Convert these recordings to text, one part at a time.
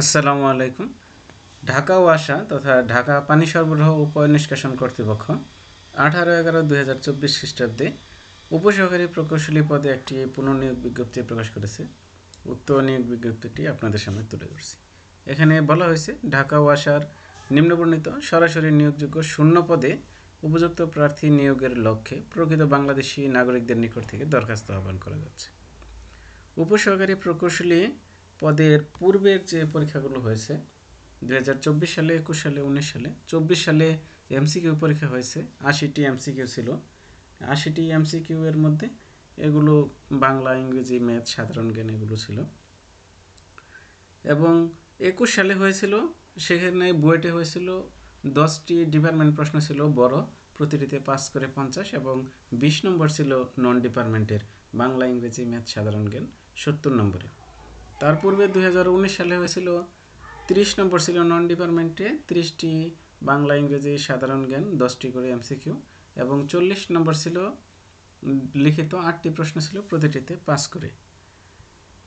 আসসালামু আলাইকুম। ঢাকা ওয়াসা তথা ঢাকা পানি সরবরাহ ও নিষ্কাশন কর্তৃপক্ষ আঠারো এগারো দুই হাজার চব্বিশ খ্রিস্টাব্দে উপসহকারী প্রকৌশলী পদে একটি পুনর্নিয়োগ বিজ্ঞপ্তি প্রকাশ করেছে। উক্ত নিয়োগ বিজ্ঞপ্তিটি আপনাদের সামনে তুলে ধরছি। এখানে বলা হয়েছে, ঢাকা ওয়াসার নিম্নবর্ণিত সরাসরি নিয়োগযোগ্য শূন্য পদে উপযুক্ত প্রার্থী নিয়োগের লক্ষ্যে প্রকৃত বাংলাদেশি নাগরিকদের নিকট থেকে দরখাস্ত আহ্বান করা যাচ্ছে। উপসহকারী প্রকৌশলী পদের পূর্বের যে পরীক্ষাগুলো হয়েছে দু হাজার চব্বিশ সালে, একুশ সালে, উনিশ সালে, চব্বিশ সালে এমসিকিউ পরীক্ষা হয়েছে, আশিটি এমসিকিউ ছিল। আশিটি এমসিকিউ এর মধ্যে এগুলো বাংলা, ইংরেজি, ম্যাথ, সাধারণ জ্ঞান এগুলো ছিল। এবং একুশ সালে হয়েছিল, সেখানে বুয়েটে হয়েছিল, দশটি ডিপার্টমেন্ট প্রশ্ন ছিল, বড়, প্রতিটিতে পাস করে পঞ্চাশ এবং বিশ নম্বর ছিল নন ডিপার্টমেন্টের বাংলা, ইংরেজি, ম্যাথ, সাধারণ জ্ঞান সত্তর নম্বরে। তার পূর্বে দু হাজার উনিশ সালে হয়েছিল তিরিশ নম্বর ছিল নন ডিপার্টমেন্টে তিরিশটি বাংলা, ইংরেজি, সাধারণ জ্ঞান, দশটি করে এমসিকিউ এবং চল্লিশ নম্বর ছিল, লিখিত আটটি প্রশ্ন ছিল, প্রতিটিতে পাস করে।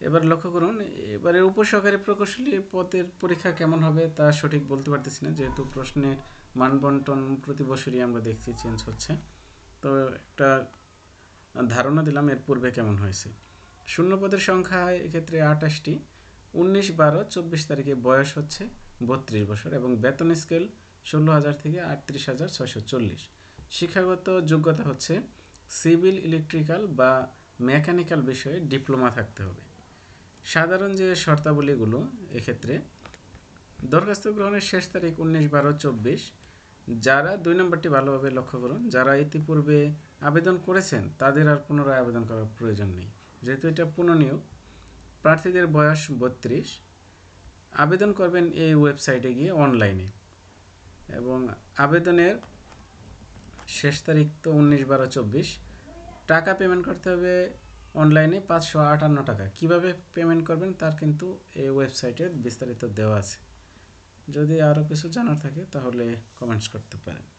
এবার লক্ষ্য করুন এবারে উপসহকারী প্রকৌশলী পদের পরীক্ষা কেমন হবে তা সঠিক বলতে পারতেছি না, যেহেতু প্রশ্নের মানবন্টন প্রতি বছরই আমরা দেখছি চেঞ্জ হচ্ছে। তো একটা ধারণা দিলাম এর পূর্বে কেমন হয়েছে। শূন্য পদের সংখ্যা এক্ষেত্রে আঠাশটি উনিশ, বারো, চব্বিশ তারিখে বয়স হচ্ছে বত্রিশ বছর এবং বেতন স্কেল ষোলো হাজার থেকে আটত্রিশ হাজার ছয়শো চল্লিশ। শিক্ষাগত যোগ্যতা হচ্ছে সিভিল ইলেকট্রিক্যাল বা মেকানিক্যাল বিষয়ে ডিপ্লোমা থাকতে হবে। সাধারণ যে শর্তাবলীগুলো এক্ষেত্রে, দরখাস্ত গ্রহণের শেষ তারিখ উনিশ, বারো, চব্বিশ। যারা দুই নম্বরটি ভালোভাবে লক্ষ্য করুন, যারা ইতিপূর্বে আবেদন করেছেন, তাদের আর পুনরায় আবেদন করার প্রয়োজন নেই। যেহেতু এটা পুনর্নিয়োগ প্রার্থীদের বয়স বত্রিশ। আবেদন করবেন এই ওয়েবসাইটে গিয়ে অনলাইনে। এবং আবেদনের শেষ তারিখ তো উনিশ বারো চব্বিশ। টাকা পেমেন্ট করতে হবে অনলাইনে পাঁচশো আটান্ন টাকা। কীভাবে পেমেন্ট করবেন তার কিন্তু এই ওয়েবসাইটে বিস্তারিত দেওয়া আছে। যদি আরও কিছু জানার থাকে তাহলে কমেন্টস করতে পারেন।